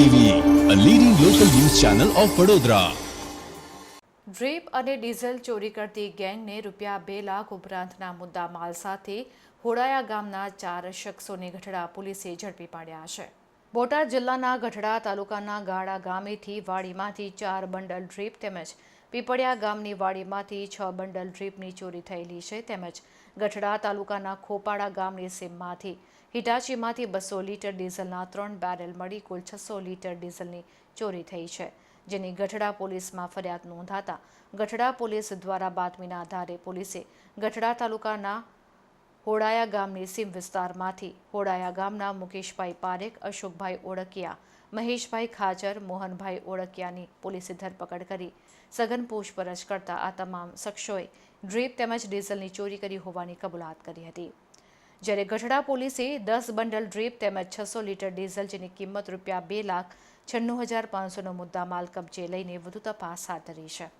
TV drip અને diesel ચોરી કરતી ગેંગને રૂપિયા બે લાખ ઉપરાંતના મુદ્દા માલ સાથે હોડાયા ગામના ચાર શખ્સોની ગઢડા પોલીસે ઝડપી પાડ્યા છે. બોટાદ જિલ્લાના ગઢડા તાલુકાના ગાળા ગામેથી વાડીમાંથી ચાર બંડલ ડ્રીપ તેમજ પીપળિયા ગામની વાડીમાંથી છ બંડલ ડ્રીપની ચોરી થયેલી છે તેમજ ગઢડા તાલુકાના ખોપાડા ગામની સીમમાંથી હિટાચીમાંથી બસો લીટર ડીઝલના ત્રણ બેરલ મળી કુલ છસો લીટર ડીઝલની ચોરી થઈ છે, જેની ગઢડા પોલીસમાં ફરિયાદ નોંધાતા ગઢડા પોલીસ દ્વારા બાતમીના આધારે પોલીસે ગઢડા તાલુકાના હોડાયા ગામની સીમ વિસ્તારમાંથી. હોડાયા ગામના મુકેશભાઈ પારેખ, અશોકભાઈ ઓળકિયા, મહેશભાઈ ખાચર મોહનભાઈ ઓળકિયાની પોલીસે ધરપકડ કરી. સઘન પૂછપરછ કરતા આ તમામ શખ્સોએ ડ્રીપ તેમજ ડીઝલની ચોરી કરી હોવાની કબૂલાત કરી હતી. જ્યારે ગઢડા પોલીસે દસ બંડલ ડ્રીપ તેમજ છસો લીટર ડીઝલ જેની કિંમત રૂપિયા બે લાખ છન્નું હજાર પાંચસોનો મુદ્દામાલ કબજે લઈને વધુ તપાસ હાથ ધરી છે.